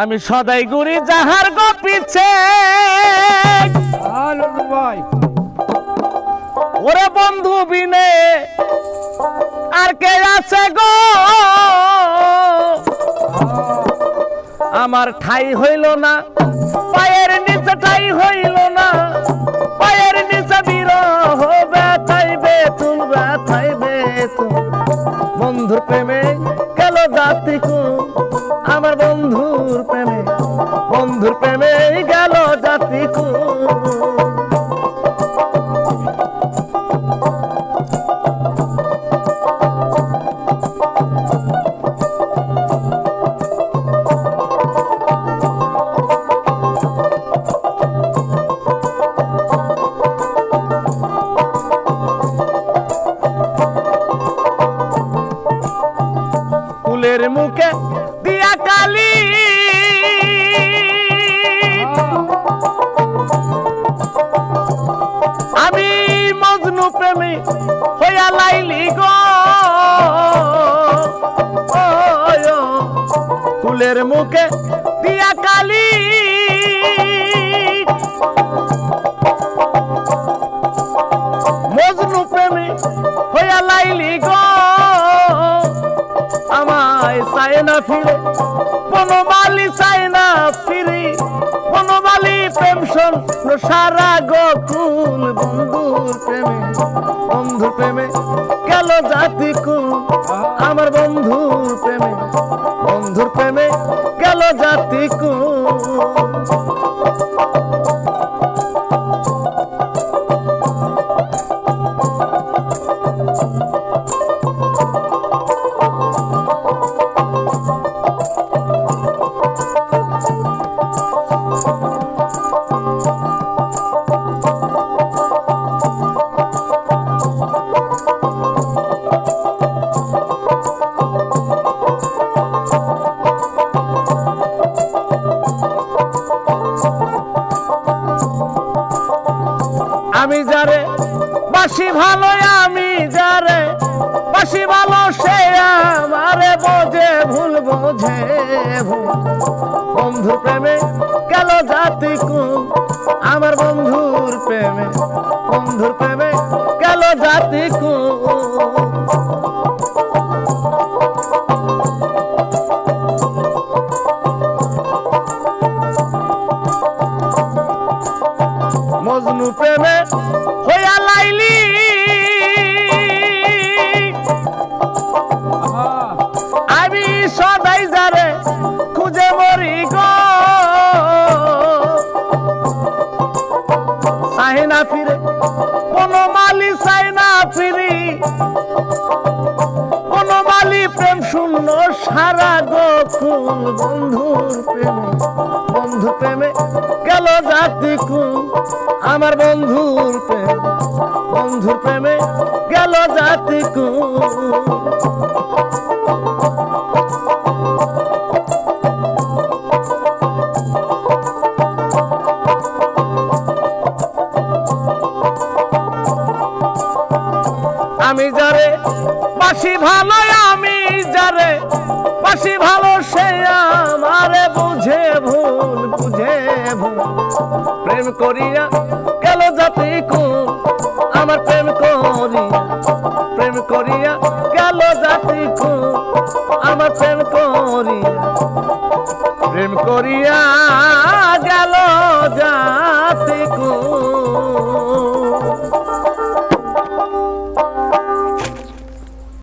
আমি সদাই গুড়ি যাহার গো পিছে ওরে বন্ধু বিনে আর কে আছে গো? আমার ঠাই হইল না পায়ের নিচে ঠাই হইল না পায়ের নিচে বিরহ। বন্ধুর প্রেমে গেল জাতি মুখে দিয়া কালি। হইয়া লাইলি গো। কুলের মুখে দিয়া কালি। মজনু প্রেমী হইয়া লাইলি গো। আমায় চায় না ফিরে, বনমালি চায় না ফিরি। বনমালি পেনশন সারা গোকুল বন্ধুর প্রেমে। বন্ধুর প্রেমে গেল জাতি কুল আমার বন্ধু প্রেমে। বন্ধুর প্রেমে গেল জাতি আমি যারে, বাসি ভালো আমি যারে, বাসি ভালো সে আমারে বোঝে, ভুল বোঝে, ভুল। বন্ধুর প্রেমে গেল জাতি আমার বন্ধুর প্রেমে বন্ধুর প্রেমে গেল জাতি মজনু প্রেমে সদাই যারে খুঁজে মরি গো। চাহে না ফিরে, কোন মালি চাই না ফিরি। কোন মালি প্রেম শূন্য সারা গোকুল বন্ধুর প্রেমে, বন্ধু প্রেমে গেল জাতি আমার বন্ধুর প্রেমে বন্ধুর প্রেমে গেল জাতি আমি যারে, বাসি ভালো আমি যারে, বাসি ভালো সে আমারে বুঝে ভুল বুঝে ভুল। প্রেম করিয়া গেল জাতি কুল আমার প্রেম করিয়া। প্রেম করিয়া গেল জাতি কুল আমার প্রেম করিয়া। প্রেম করিয়া